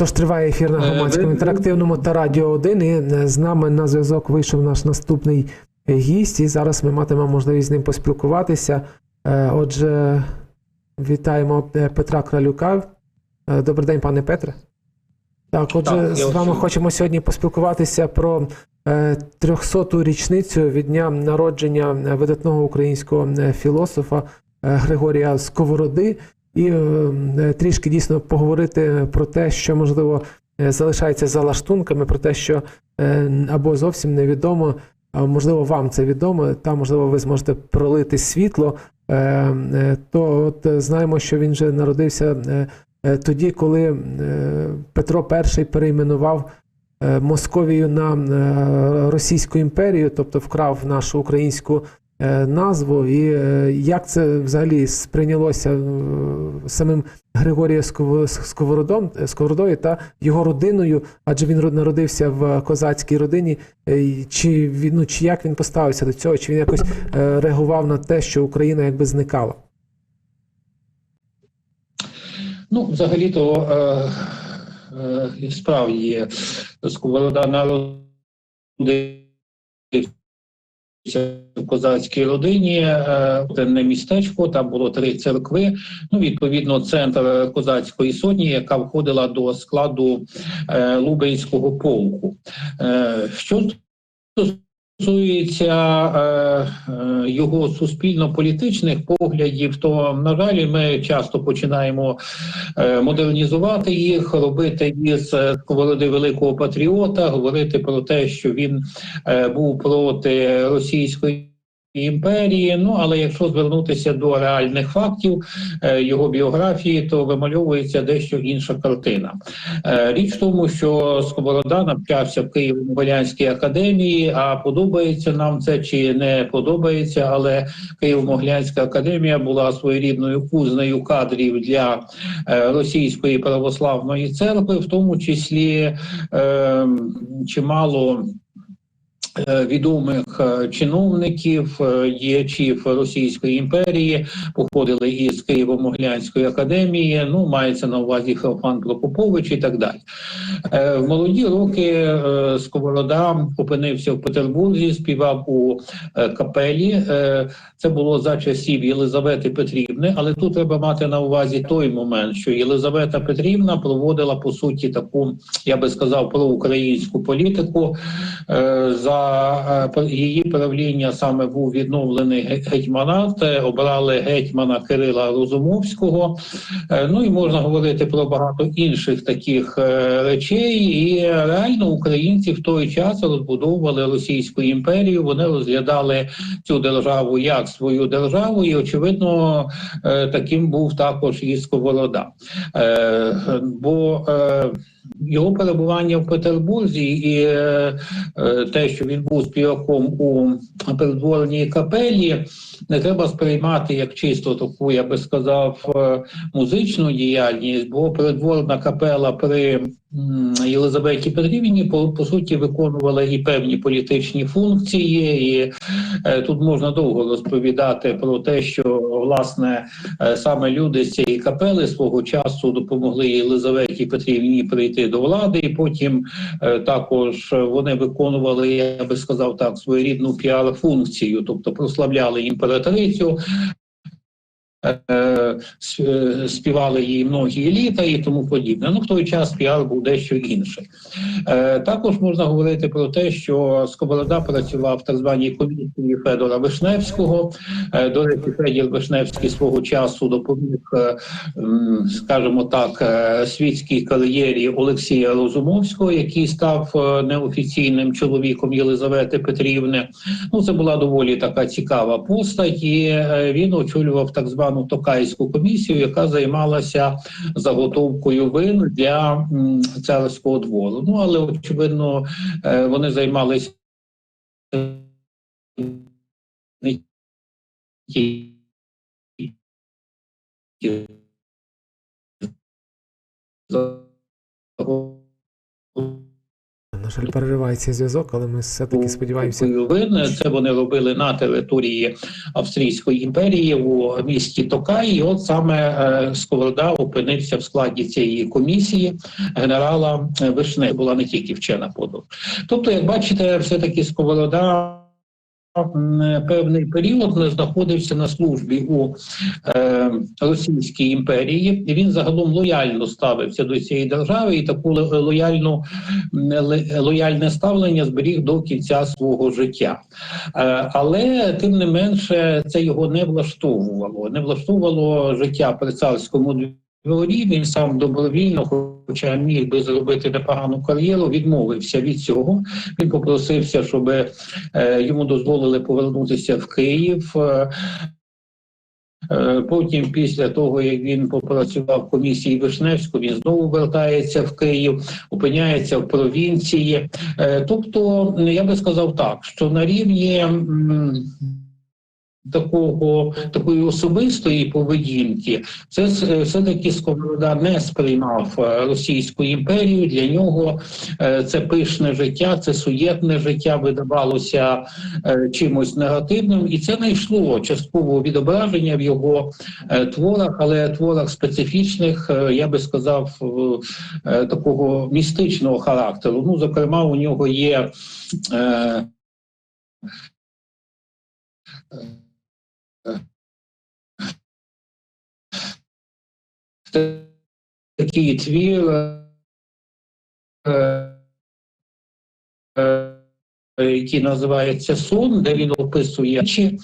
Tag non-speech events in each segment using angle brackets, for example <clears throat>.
Тож триває ефір на Е, громадському інтерактивному та радіо 1. І е, з нами на зв'язок вийшов наш наступний е, гість, і зараз ми матимемо можливість з ним поспілкуватися. Отже, вітаємо Петра Кралюка. Добрий день, пане Петре. Так, отже, Так, з вами чую. хочемо сьогодні поспілкуватися про е, 300-ту річницю від дня народження видатного українського філософа Григорія Сковороди, і е, е, трішки дійсно поговорити про те, що можливо е, залишається за лаштунками, про те, що або зовсім невідомо, а можливо вам це відомо, та можливо ви зможете пролити світло. То от знаємо, що він вже народився тоді, коли Петро І перейменував Московію на Російську імперію, тобто вкрав нашу українську назву. І е, як це взагалі сприйнялося е, самим Григорієм Сковородом, е, Сковородою та його родиною, адже він народився в козацькій родині. Е, Чи він ну, чи як він поставився до цього? Чи він якось е, реагував на те, що Україна якби зникала? Ну, взагалі-то е, е, справді Сковорода народився в козацькій родині, е, це не містечко, там було три церкви. Ну, відповідно, центр козацької сотні, яка входила до складу е, Лубенського полку. Е, що стосується е, е, його суспільно-політичних поглядів, то на жаль, ми часто починаємо е, модернізувати їх, робити із сковороди великого патріота, говорити про те, що він був проти російської. Імперії, ну але якщо звернутися до реальних фактів е, його біографії, то вимальовується дещо інша картина. Е, Річ в тому, що Сковорода навчався в Києво-Могилянській академії. А подобається нам це чи не подобається, але Києво-Могилянська академія була своєрідною кузнею кадрів для е, російської православної церкви, в тому числі чимало. Е, Відомих е, чиновників, е, діячів Російської імперії походили із Києво-Могилянської академії. Ну мається на увазі Феофан Прокопович і так далі. Е, В молоді роки е, Сковорода опинився в Петербурзі, співав у е, капелі. Е, Це було за часів Єлизавети Петрівни, але тут треба мати на увазі той момент, що Єлизавета Петрівна проводила по суті таку, я би сказав, проукраїнську політику. Е, За е, її правління саме був відновлений ге- гетьманат, е, обрали гетьмана Кирила Розумовського. Е, Ну і можна говорити про багато інших таких е, речей. І реально українці в той час розбудовували Російську імперію. Вони розглядали цю державу як свою державу, і очевидно, е, таким був також і Сковорода. Е, Бо е, його перебування в Петербурзі і е, е, те, що він був співаком у придворній капелі, не треба сприймати як чисто таку, я би сказав, е, музичну діяльність, бо придворна капела при Єлизаветі Петрівні по, по суті виконувала і певні політичні функції, і е, тут можна довго розповідати про те, що власне е, саме люди з цієї капели свого часу допомогли Єлизаветі Петрівні прийти до влади, і потім е, також вони виконували, я би сказав так, своєрідну піар-функцію, тобто прославляли імператрицю. Е, Співали їй многі літа і тому подібне. Ну в той час піар був дещо інший. Е, Також можна говорити про те, що Сковорода працював в так званій комісії Федора Вишневського. Е, До речі, Федір Вишневський свого часу допоміг, е, скажімо так, світській кар'єрі Олексія Розумовського, який став неофіційним чоловіком Єлизавети Петрівни. Ну, це була доволі така цікава постать, і він очолював так звану Токайську комісію, яка займалася заготовкою вин для царського двору. Ну але очевидно, е, вони займалися не тільки на жаль, переривається зв'язок, але ми все-таки сподіваємося. Вин. Це вони робили на території Австрійської імперії у місті Токай. І от саме е, Сковорода опинився в складі цієї комісії генерала е, Вишне. Була не тільки вчена подруг. Тобто, як бачите, все таки Сковорода. М, Певний період не знаходився на службі у е, Російській імперії, він загалом лояльно ставився до цієї держави, і таку лояльну лояльне ставлення зберіг до кінця свого життя. Е, Але тим не менше це його не влаштовувало. Не влаштовувало життя при царському дворі. Він сам добровільно, хоча міг би зробити непогану кар'єру, відмовився від цього. Він попросився, щоб е, йому дозволили повернутися в Київ. Е, Е, Потім, після того, як він попрацював в комісії Вишневську, він знову вертається в Київ, опиняється в провінції. Е, Тобто, я би сказав так, що на рівні такого такої особистої поведінки, це все-таки Сковорода не сприймав е, Російську імперію. Для нього е, це пишне життя, це суєтне життя видавалося е, чимось негативним, і це знайшло частково відображення в його е, творах, але творах специфічних, е, я би сказав, е, е, такого містичного характеру. Ну, зокрема, у нього є. Е, такий твір, е, е, який називається Сон, де він описує речі,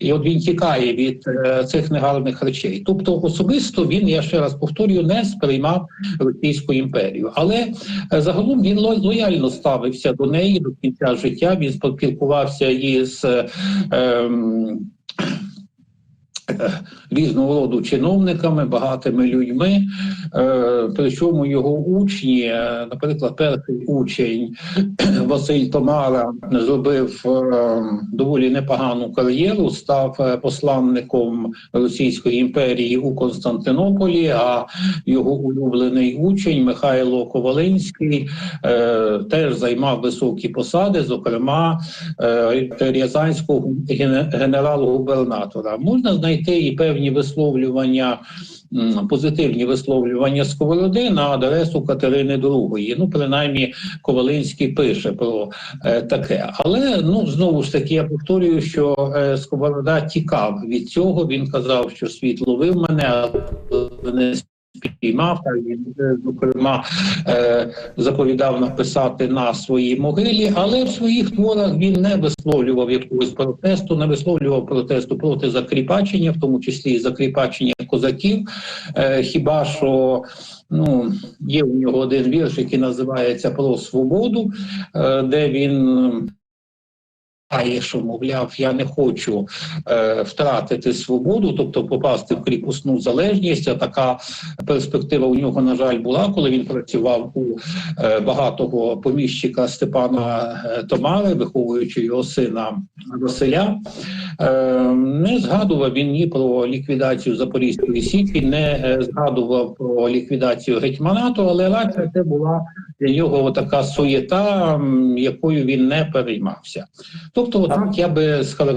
і от він тікає від е, цих негарних речей. Тобто, особисто він, я ще раз повторюю, не сприймав Російську імперію, але загалом він ло- лояльно ставився до неї до кінця життя. Він спілкувався із. ем, <laughs> Різного роду чиновниками, багатими людьми, Е, причому його учні, е, наприклад, перший учень <clears throat> Василь Томара зробив е, доволі непогану кар'єру, став посланником Російської імперії у Константинополі. А його улюблений учень Михайло Ковалинський теж займав високі посади, зокрема Рязанського генерал-губернатора. Можна знайти і певні висловлювання позитивні висловлювання Сковороди на адресу Катерини II. Ну, принаймні, Ковалинський пише про е, таке. Але ну знову ж таки я повторюю, що е, Сковорода тікав від цього. Він казав, що світ ловив мене, але не спіймав. Та він е, зокрема е, заповідав написати на своїй могилі, але в своїх творах він не висловлював якогось протесту, не висловлював протесту проти закріпачення, в тому числі і закріпачення козаків. Е, хіба що ну, є у нього один вірш, який називається Про свободу, де він. Що, мовляв, я не хочу е, втратити свободу, тобто попасти в кріпосну залежність. А така перспектива у нього, на жаль, була, коли він працював у е, багатого поміщика Степана е, Томари, виховуючи його сина Василя. Е, не згадував він ні про ліквідацію Запорізької січі, не е, згадував про ліквідацію гетьманату, але радше це була для нього така суєта, якою він не переймався. Тобто, так я би сказав.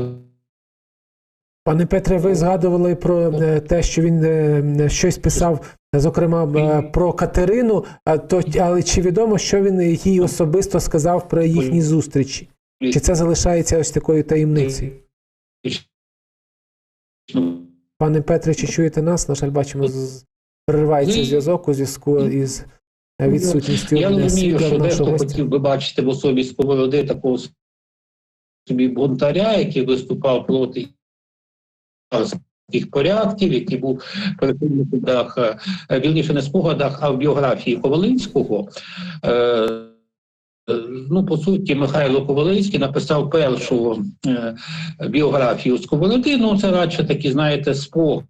Пане Петре, ви згадували про е, те, що він е, щось писав, зокрема е, про Катерину. То але чи відомо, що він їй особисто сказав про їхні зустрічі? Чи це залишається ось такою таємницею? Пане Петре, чи чуєте нас? На жаль, бачимо, переривається зв'язок у зв'язку із е, відсутністю Я е, розумію, що дехто хотів би бачити в особі сковороди такого собі бунтаря, який виступав проти царських порядків, який був прихильником дах, е, вірніше не спогадах, а в біографії Ковалинського. Е, е, Ну, по суті, Михайло Ковалинський написав першу біографію Сковороди. Ну, це радше такі, знаєте, спогади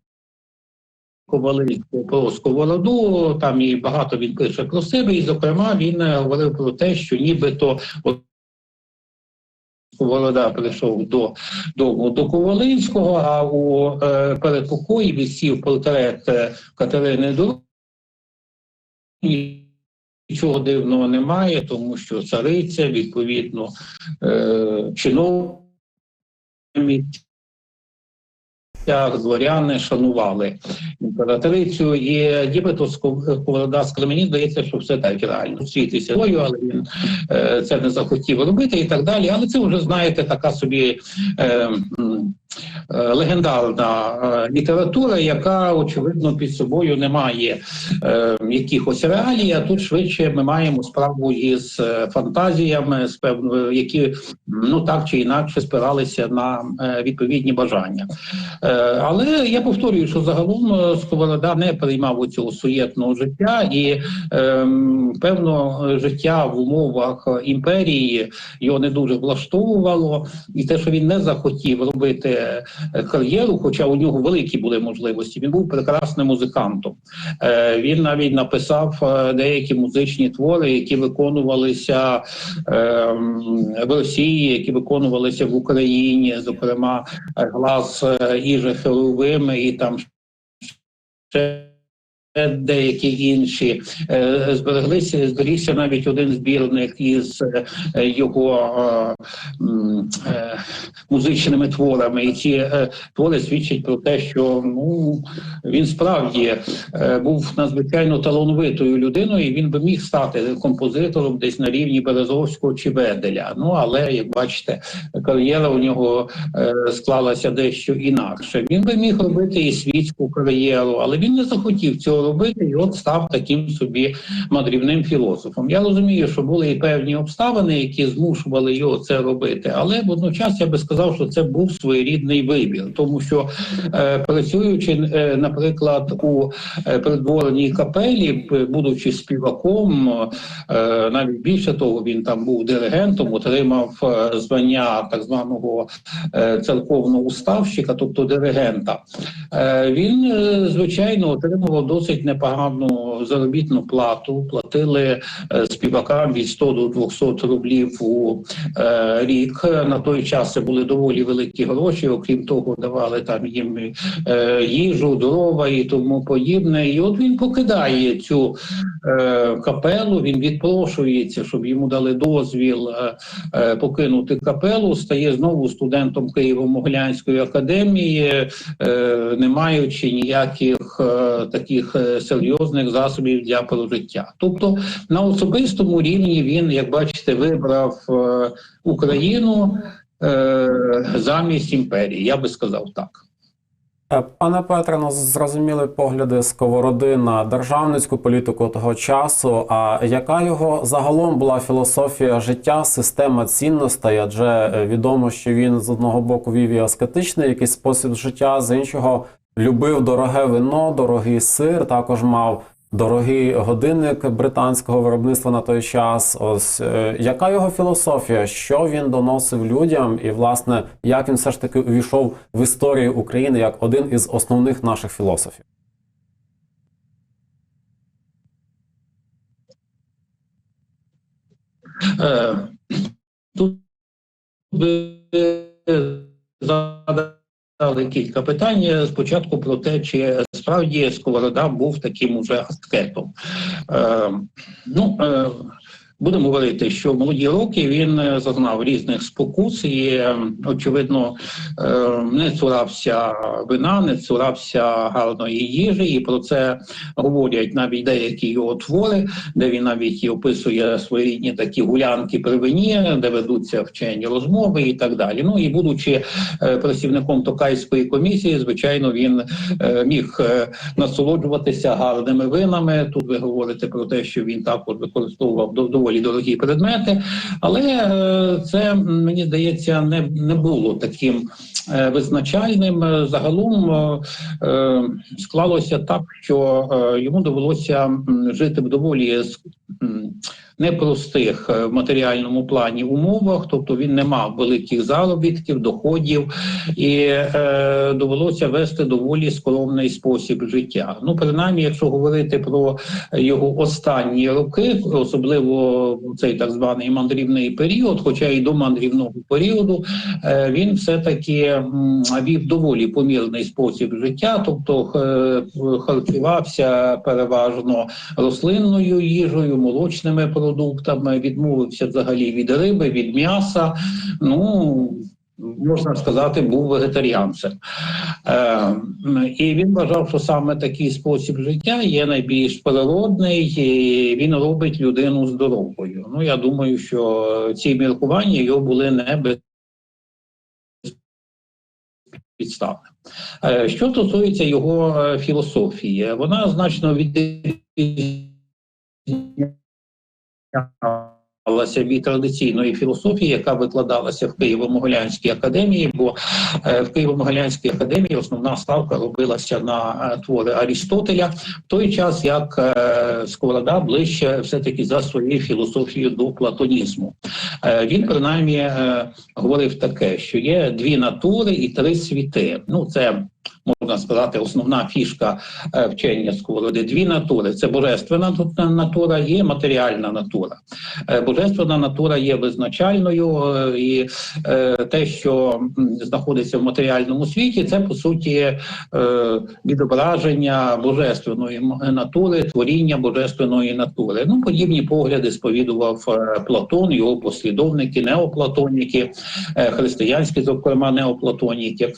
Ковалинського про Сковороду. Там і багато він пише про себе, і, зокрема, він е, говорив про те, що нібито Сковорода прийшов до, до, до Ковалинського, а у е, передпокої висів портрет е, Катерини II. Нічого дивного немає, тому що цариця, відповідно, е, чиновники, дворяни шанували імператрицю, і нібито Сковорода з мені здається, що все так реально світиться, але він е, це не захотів робити і так далі. Але це вже знаєте, така собі е, легендарна е, література, яка очевидно під собою не має е, якихось реалій. А тут швидше ми маємо справу із е, фантазіями, з певною, які ну так чи інакше спиралися на е, відповідні бажання. Е, але я повторюю, що загалом е, Сковорода не приймав цього суєтного життя, і ем, певно життя в умовах е, імперії його не дуже влаштовувало, і те, що він не захотів робити е, кар'єру, хоча у нього великі були можливості. Він був прекрасним музикантом. Е, він навіть написав е, деякі музичні твори, які виконувалися в Росії, які виконувалися в Україні, зокрема глас Іжи Херовими і там ще деякі інші Е, збереглися, зберігся навіть один збірник із е, його е, е, музичними творами, і ці е, твори свідчать про те, що ну він справді е, був надзвичайно талановитою людиною, і він би міг стати композитором десь на рівні Березовського чи Веделя. Ну але як бачите, кар'єра у нього е, склалася дещо інакше. Він би міг робити і світську кар'єру, але він не захотів цього робити, і от став таким собі мандрівним філософом. Я розумію, що були і певні обставини, які змушували його це робити, але водночас я би сказав, що це був своєрідний вибір, тому що е, працюючи, е, наприклад, у е, придворній капелі, будучи співаком, е, навіть більше того, він там був диригентом, отримав е, звання так званого е, церковного уставщика, тобто диригента. Е, Він, е, звичайно, отримував досить непогану заробітну плату. Платили е, співакам від 100 до 200 рублів у е, рік. На той час це були доволі великі гроші. Окрім того, давали там їм е, їжу, дрова і тому подібне. І от він покидає цю е, капелу. Він відпрошується, щоб йому дали дозвіл е, е, покинути капелу. Стає знову студентом Києво-Могилянської академії, не маючи ніяких таких серйозних засобів для прожиття. Тобто на особистому рівні він, як бачите, вибрав Україну замість імперії. Я би сказав так. Е, Пане Петре, ну зрозуміли погляди сковороди на державницьку політику того часу. А яка його загалом була філософія життя, система цінностей? Адже е, відомо, що він з одного боку вів і аскетичний якийсь спосіб життя, з іншого любив дороге вино, дорогий сир, також мав дорогий годинник британського виробництва на той час. Ось е, яка його філософія, що він доносив людям, і власне як він все ж таки увійшов в історію України як один із основних наших філософів? Е, Тут ви задали кілька питань. Спочатку про те, чи справді Сковорода був таким уже аскетом. Е, ну, е, Будемо говорити, що в молоді роки він е, зазнав різних спокус і, е, очевидно, е, не цурався вина, не цурався гарної їжі, і про це говорять навіть деякі його твори, де він навіть і описує своєрідні такі гулянки при вині, де ведуться вчені розмови і так далі. Ну і будучи працівником Токайської комісії, звичайно, він міг насолоджуватися гарними винами. Тут ви говорите про те, що він також використовував до- доволі дорогі предмети, але е, це мені здається не, не було таким е, визначальним. Е, Загалом склалося так, що йому довелося жити в доволі непростих е, в матеріальному плані умовах, тобто він не мав великих заробітків, доходів, і е, довелося вести доволі скромний спосіб життя. Ну, принаймні, якщо говорити про його останні роки, особливо цей так званий мандрівний період, хоча і до мандрівного періоду, е, він все таки вів доволі помірний спосіб життя, тобто е, харчувався переважно рослинною їжею, молочними продуктами, відмовився взагалі від риби, від м'яса. Ну можна сказати, був вегетаріанцем. Е, і він вважав, що саме такий спосіб життя є найбільш природний, і він робить людину здоровою. Ну я думаю, що ці міркування його були не без підстави. Е, Що стосується його е, філософії, вона значно відрізнялася від традиційної філософії, яка викладалася в Києво-Могилянській академії, бо е, в Києво-Могилянській академії основна ставка робилася на е, твори Арістотеля, в той час як е, Сковорода ближче все-таки за своєю філософією до платонізму. Він принаймні говорив таке, що є дві натури і три світи. Ну це можна сказати, основна фішка е, вчення сковороди. Дві натури: це божественна натура і матеріальна натура. Е, Божественна натура є визначальною, е, і те, що знаходиться в матеріальному світі, це по суті відображення божественної натури, творіння божественної натури. Ну, подібні погляди сповідував Платон, його послідовники, неоплатоніки, християнські, зокрема, неоплатоніки.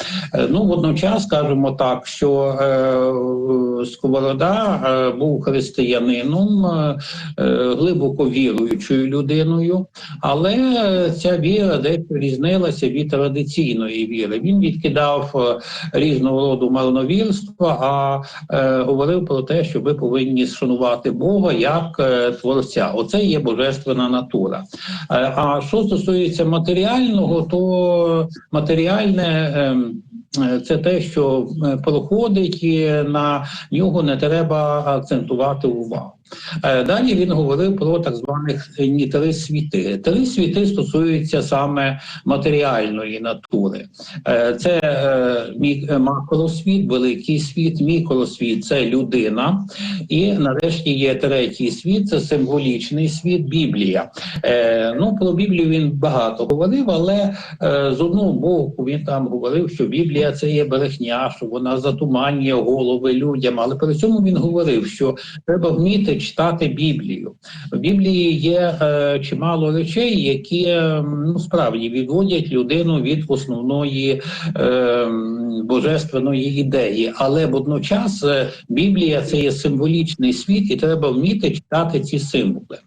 Ну, водночас скажемо так, що е, Сковорода е, був християнином, е, е, глибоко віруючою людиною, але ця віра дещо різнилася від традиційної віри. Він відкидав е, різного роду марновірства, а е, говорив про те, що ви повинні шанувати Бога як е, творця. Оце є божественна натура. Е, а що стосується матеріального, то матеріальне. Е, Це те, що е, проходить, і на нього не треба акцентувати увагу. Е, Далі він говорив про так званих е, три світи. Три світи стосуються саме матеріальної натури. Е, Це макросвіт, великий світ, мікросвіт це людина. І нарешті є третій світ, це символічний світ, Біблія. Ну про Біблію він багато говорив, але з одного боку він там говорив, що Біблія це є брехня, що вона затуманює голови людям. Але при цьому він говорив, що треба вміти читати Біблію. В Біблії є е, чимало речей, які е, ну справді відводять людину від основної е, божественної ідеї. Але водночас е, Біблія це є символічний світ, і треба вміти читати ці символи.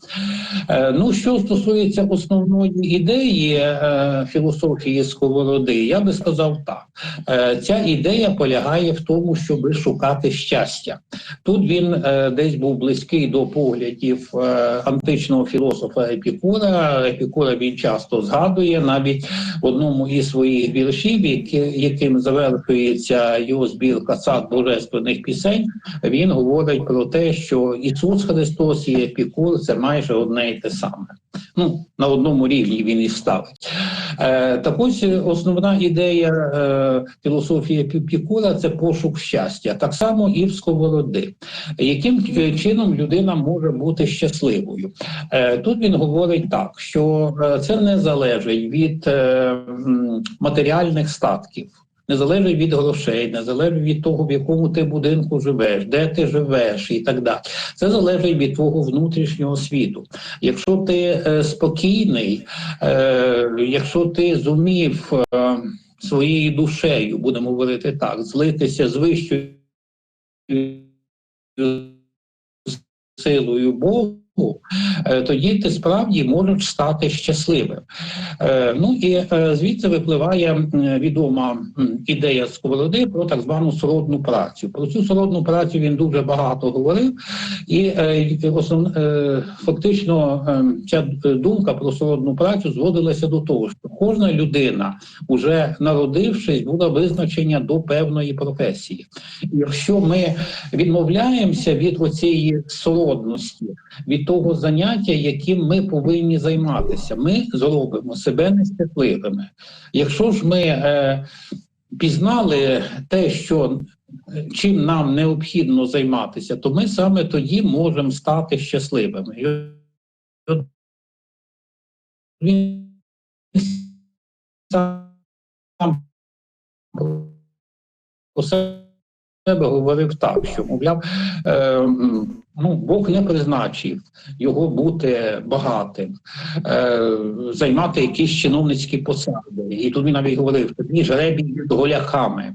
Е, Ну, що стосується основної ідеї е, філософії Сковороди, я би сказав так: Е, ця ідея полягає в тому, щоб шукати щастя. Тут він е, десь був близький до поглядів е, античного філософа Епікура. Епікура він часто згадує навіть в одному із своїх віршів, яким завершується його збірка сад божественних пісень. Він говорить про те, що Ісус Христос і Епікур це майже одне і те саме. Ну на одному рівні він і ставить. Е, так ось основна ідея е, філософії Епікура це пошук щастя, так само і в сковороди. Яким е, чином людина може бути щасливою? Е, тут він говорить так, що е, це не залежить від е, матеріальних статків. Не залежить від грошей, не залежить від того, в якому ти будинку живеш, де ти живеш, і так далі. Це залежить від твого внутрішнього світу. Якщо ти спокійний, якщо ти зумів своєю душею, будемо говорити так, злитися з вищою selo e o burro, Тоді ти справді можеш стати щасливим. Е, Ну і е, звідси випливає відома ідея Сковороди про так звану сродну працю. Про цю сродну працю він дуже багато говорив, і е, основ, е, фактично е, ця думка про сродну працю зводилася до того, що кожна людина, уже народившись, була визначена до певної професії. Якщо ми відмовляємося від оцієї сродності, від того заняття, яким ми повинні займатися. Ми зробимо себе нещасливими. Якщо ж ми е, пізнали те, що е, чим нам необхідно займатися, то ми саме тоді можемо стати щасливими. Він про себе говорив так, що мовляв, е, ну, Бог не призначив його бути багатим, е, займати якісь чиновницькі посади. І тут він навіть говорив: тобі жребій голяхами.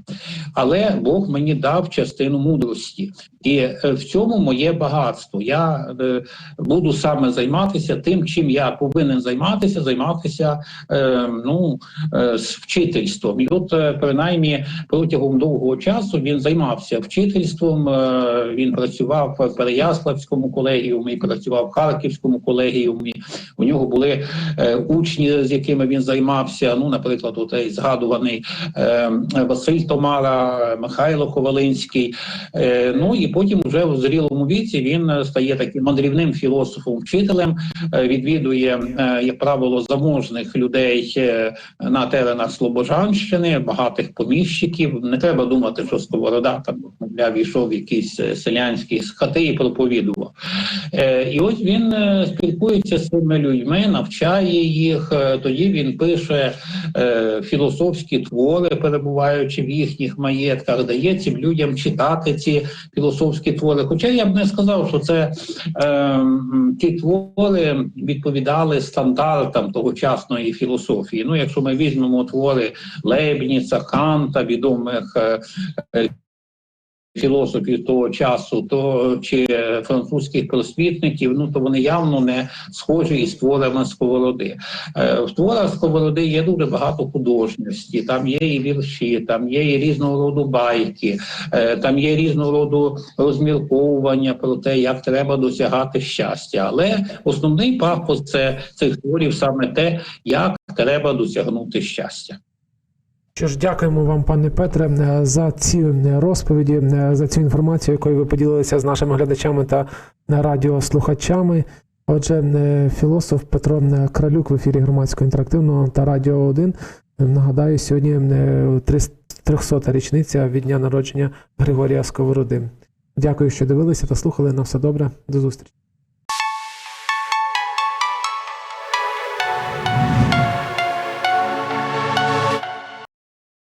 Але Бог мені дав частину мудрості, і е, в цьому моє багатство. Я е, буду саме займатися тим, чим я повинен займатися, займатися е, ну, е, вчительством. І от, е, принаймні, протягом довгого часу він займався вчительством. е, Він працював в Переяславському колегіумі, працював в Харківському колегіумі. У нього були е, учні, з якими він займався. Ну, наприклад, отей згадуваний е, Василь Томара, Михайло Ковалинський. Е, ну і потім, вже в зрілому віці, він стає таким мандрівним філософом, вчителем, е, відвідує, е, як правило, заможних людей е, на теренах Слобожанщини, багатих поміщиків. Не треба думати, що Сковорода там мовляв, йшов в якісь е, селянські хати і проповідував. Е, І ось він е, спілкується з цими людьми, навчає їх. е, Тоді він пише філософські твори, перебуваючи в їхніх маєтках, дає цим людям читати ці філософські твори. Хоча я б не сказав, що це ті твори відповідали стандартам тогочасної філософії. Ну, якщо ми візьмемо твори Лейбніца, Канта, відомих філософів того часу, то чи французьких просвітників, ну то вони явно не схожі із творами сковороди. Е, В творах сковороди є дуже багато художності, там є і вірші, там є і різного роду байки, е, там є різного роду розмірковування про те, як треба досягати щастя. Але основний пафос це цих творів саме те, як треба досягнути щастя. Що ж, дякуємо вам, пане Петре, е, за ці е, розповіді, е, за цю інформацію, якою ви поділилися з нашими глядачами та радіослухачами. Отже, філософ Петро Кралюк в ефірі громадського інтерактивного та Радіо 1. Е, Нагадаю, сьогодні е, 300-та річниця від дня народження Григорія Сковороди. Дякую, що дивилися та слухали. На все добре. До зустрічі.